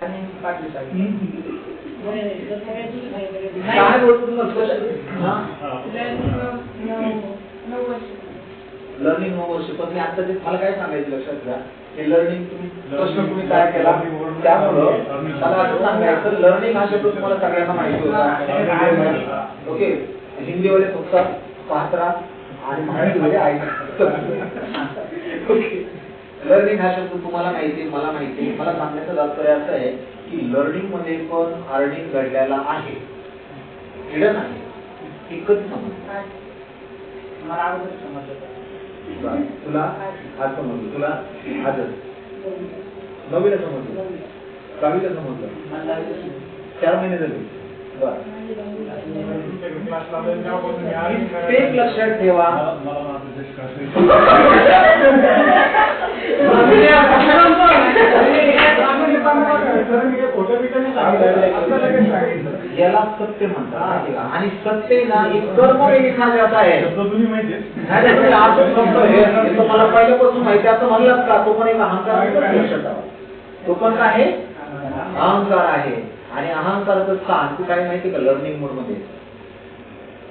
काय बोलतो लर्निंग नऊ वर्ष. पण मी आता ते मला काय सांगायचं लक्षात घ्या हे लर्निंग तुम्ही प्रश्न तुम्ही काय केला? त्यामुळं मला असं सांगायचं लर्निंग हा शब्द तुम्हाला सगळ्यांना माहिती होता. ओके हिंदीवाले फक्त पात्रा आणि मराठीमध्ये ऐकतात ओके लर्निंग हा शब्द तुम्हाला माहिती आहे, मला माहिती. आहे. मला सांगण्याचं तात्पर्य असं आहे की लर्निंगमध्ये पण अर्निंग घडलेला आहे. हिडन आहे. कधी समजलं मला अगोदर समजलं. तुला आज समजलं. तुला आजच नवीला समजलं. दहावीला समजलं. चार महिने झाले. एक लक्षात ठेवा याला सत्य म्हणतात. आणि सत्य ना एक कर्म में आहे. तुम्ही मला पहिल्यापासून माहिती आहे, असं म्हणलात का तो पण एक अहंकार तो पण काय आहे? अहंकार आहे. आणि अहंकाराचं स्थान काय माहिती का? लर्निंग मोडमध्ये.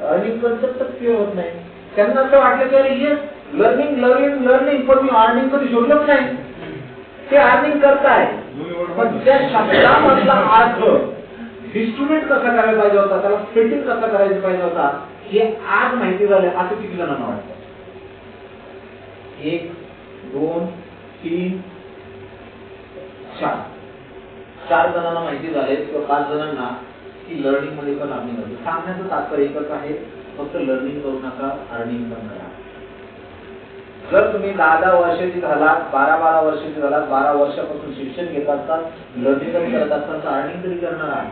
अर्निंग कन्सेप्ट क्लिअर होत नाही. त्यांना असं वाटलं की अरे ये लर्निंग लर्निंग लर्निंग पण मी अर्निंग कधी शोधलंच नाही. ते अर्निंग करताय. पण त्या शब्दामधला अर्थ डिस्ट्रीब्युट कसा करायला पाहिजे होता? त्याला फिटिंग कसा करायचं पाहिजे होता? हे आज माहिती झालं असं किती जणांना वाटतं. एक दोन तीन चार. चार जणांना माहिती झाले किंवा पाच जणांना की लर्निंगमध्ये पण अर्निंग होते सांगण्याचं तात्पर्य एकच आहे फक्त लर्निंग करू नका अर्निंग पण करा. जर तुम्ही दहा दहा वर्षाची झालात बारा बारा वर्षाची झालात बारा वर्षापासून शिक्षण घेत असतात लर्निंग कधी करत असतात तर अर्निंग तरी करणार आहे.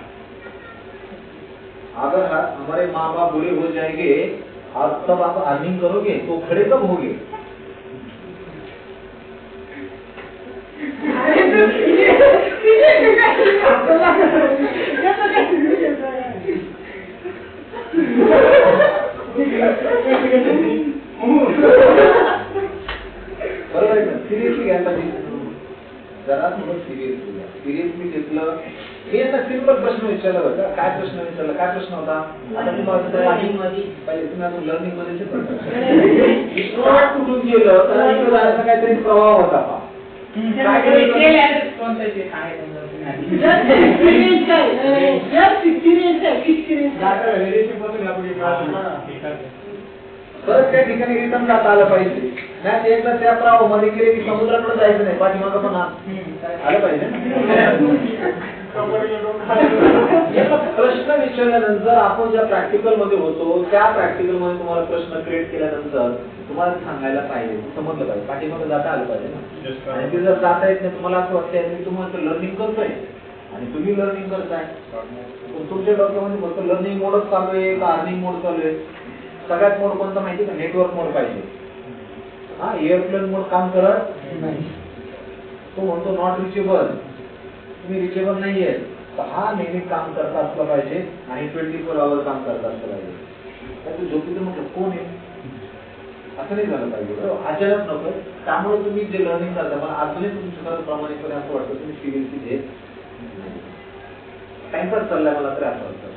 अगर हमारे माँ बाप बुरे हो जाएंगे और तब आप अर्निंग करोगे तो खड़े कब होगे? बरोबर आहे ना सिरियसली घ्यायला पाहिजे जरा थोडं सिरियसली घ्या सिरियसली घेतलं मी आता सिंपल प्रश्न विचारला का काय प्रश्न विचारला काय प्रश्न होता आता तुम्ही लर्निंगमध्ये काहीतरी प्रवाह होता. परत त्या ठिकाणी रिटर्न जाता आलं पाहिजे. नाही ते एकदा त्या प्रवाहमध्ये गेले की समुद्राकडे जायचं नाही. पाठीमागं पण आलं पाहिजे ना. प्रश्न विचारल्यानंतर आपण ज्या प्रॅक्टिकलमध्ये होतो त्या प्रॅक्टिकलमध्ये तुम्हाला प्रश्न क्रिएट केल्यानंतर तुम्हाला सांगायला पाहिजे समजलं पाहिजे. पाठीमागे जाता आलं पाहिजे ना. आणि ते जर जाता येत नाही तुम्हाला असं वाटतंय मी तुम्हाला लर्निंग करतोय. आणि तुम्ही लर्निंग करताय. पण तुमच्या डोक्यामध्ये फक्त लर्निंग मोडच चालू आहे का अर्निंग मोड चालू आहे? सगळ्यात मोड कोणता माहिती का? नेटवर्क मोड पाहिजे. हा एअरप्लेन मोड काम करत नाही. तो म्हणतो नॉट रिचेबल तुम्ही रिचेबल नाहीये तर हा नेहमी काम करता असलं पाहिजे आणि ट्वेंटी फोर आवर काम करता असलं पाहिजे. तर तू झोपीचं म्हटलं कोण आहे? असं नाही झालं पाहिजे. अचानक नको. त्यामुळे तुम्ही जे लर्निंग करता पण अजूनही तुमच्याकडे प्रामाणिकपणे असं वाटतं तुम्ही सिरियसली घेत टाइमपास चाललाय मला तरी असं वाटतं.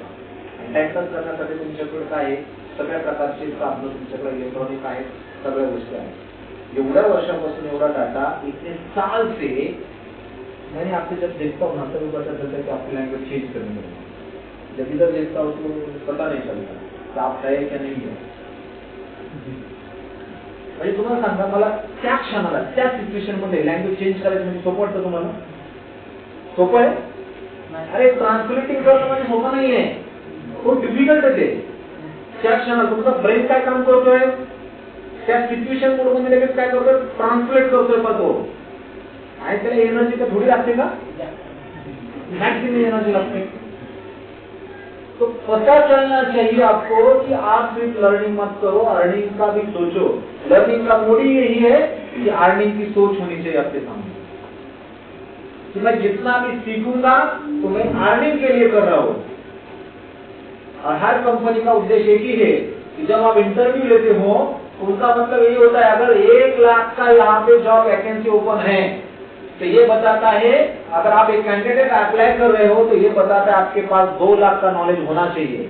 आणि टाइमपास करण्यासाठी तुमच्याकडे काय आहे? सगळ्या प्रकारचे साधनं तुमच्याकडे इलेक्ट्रॉनिक आहेत सगळ्या गोष्टी आहेत. एवढ्या वर्षापासून एवढा डाटा इतने साल से नहीं आपसे जब देखता हूँ ना तभी पता चलता है कि आपकी लैंग्वेज चेंज करनी है जब इधर देखता हूँ तो पता नहीं चलता कि आप है क्या नहीं है म्हणजे तुम्हाला सांगा मला त्या क्षणाला त्या सिच्युएशनमध्ये लँग्वेज चेंज करायचं म्हणजे सोपं वाटतं तुम्हाला? सोपं आहे? अरे ट्रान्सलेटिंग करणं म्हणजे सोपं नाही आहे खूप डिफिकल्ट आहे ते. त्या क्षणाला तुमचा ब्रेन काय काम करतोय? त्या सिच्युएशन मोडमध्ये लगेच काय करतोय? ट्रान्सलेट करतोय का तो त्याला एनर्जी का थोडी लागते का मैक्सिमम एनर्जी लगती तो पता चलना चाहिए आपको कि आप सिर्फ़ लर्निंग मत करो अर्निंग का भी सोचो। लर्निंग का मोड ही यही है कि अर्निंग की सोच होनी चाहिए आपके सामने। कि मैं जितना भी सीखूँगा तो मैं अर्निंग के लिए कर रहा हूँ। और हर कंपनी का उद्देश्य एक ही है कि जब आप इंटरव्यू लेते हो तो उनका मतलब यही होता है, अगर एक लाख का यहाँ पे जॉब वैकेंसी ओपन है तो ये बताता है अगर आप एक कैंडिडेट अप्लाई कर रहे हो तो ये बताता है आपके पास दो लाख का नॉलेज होना चाहिए।